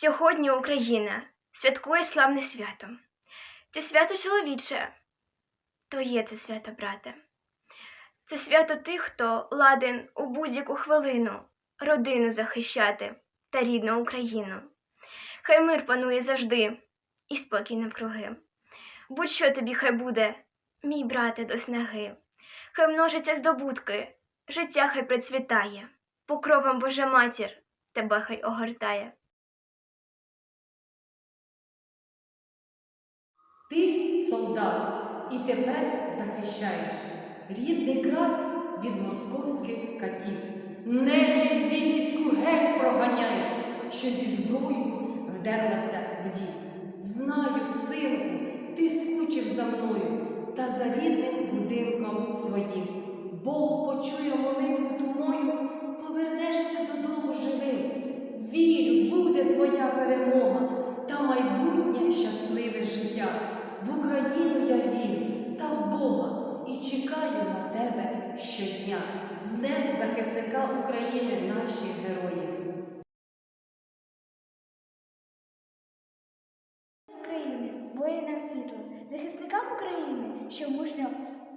Сьогодні Україна святкує славне свято. Це свято чоловіче, твоє це свято, брате. Це свято тих, хто ладен у будь-яку хвилину родину захищати та рідну Україну. Хай мир панує завжди і спокій навкруги. Будь-що тобі хай буде, мій брате до снаги. Хай множаться здобутки, життя хай процвітає, покровом Божа матір тебе хай огортає. Ти солдат і тепер захищаєш рідний край від московських катів. Нечість бісівську геть проганяєш, що зі зброєю вдерлася в дім. Знаю, синку, ти скучив за мною та за рідним будинком своїм. Бог почує молитву ту мою, повернешся додому живим. Вірю, буде твоя перемога тебе. З Днем захисника України наші герої. України, воїнам світла, захисникам України, що мужньо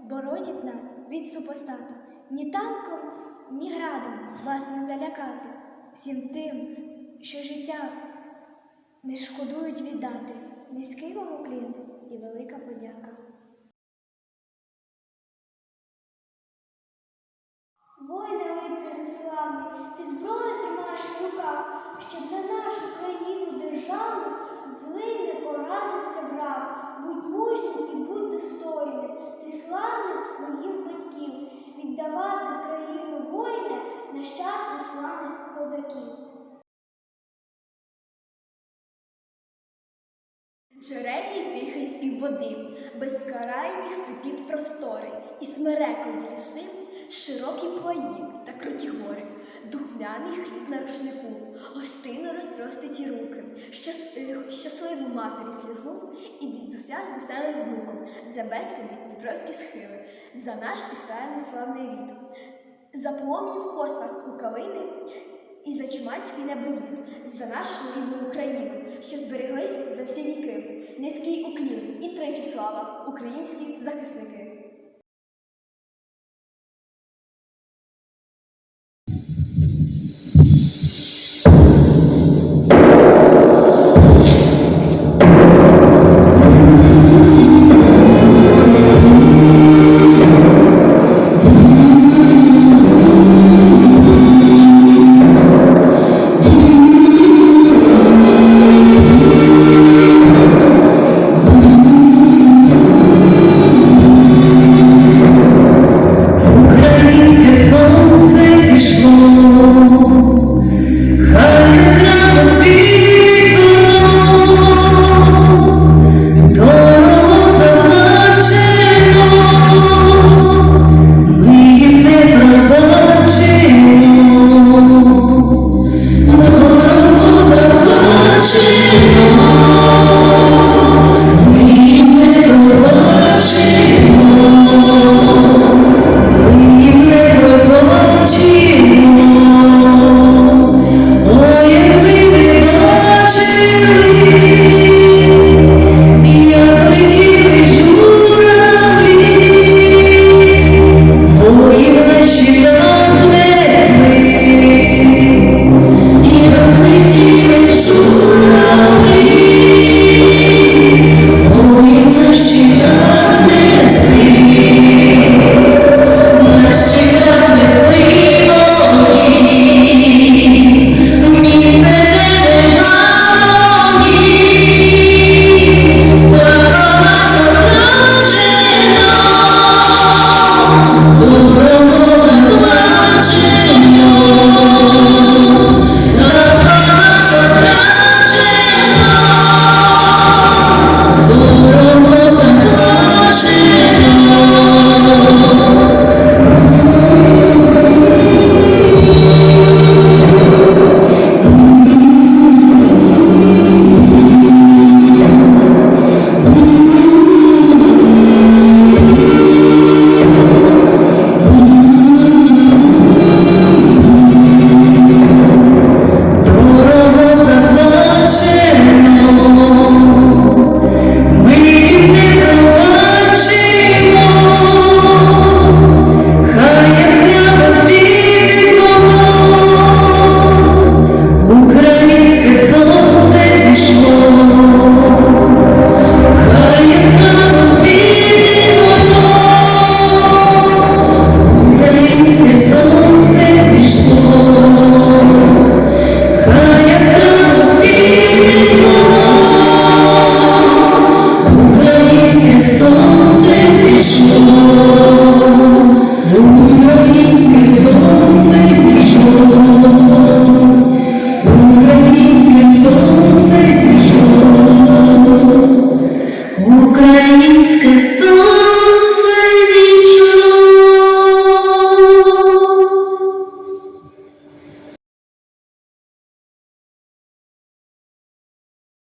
боронять нас від супостата. Ні танком, ні градом вас не залякати. Всім тим, що життя не шкодують віддати. Низький вам уклін і велика подяка. Воїне лицарю славний, ти зброю тримаєш в руках, щоб на нашу країну державну злий не поразився брав. Будь мужнім і будь достойним, ти славних своїх батьків, віддавати країну воїне нащадку славних козаків. Джерельний тихий спів води, безкрайніх степів простори, і смерекові ліси, широкі плаї та круті гори, духмяний хліб на рушнику, гостинно розпроститі руки, щас- е, щасливу матері сльозу і дідуся з веселим внуком, за безконі дніпровські схили, за наш пісенний славний рід, за пломінь в косах у калини і за чумацький небозвід, за нашу рідну Україну, що збереглись за всі віки. Низький уклін і тричі слава, українські захисники.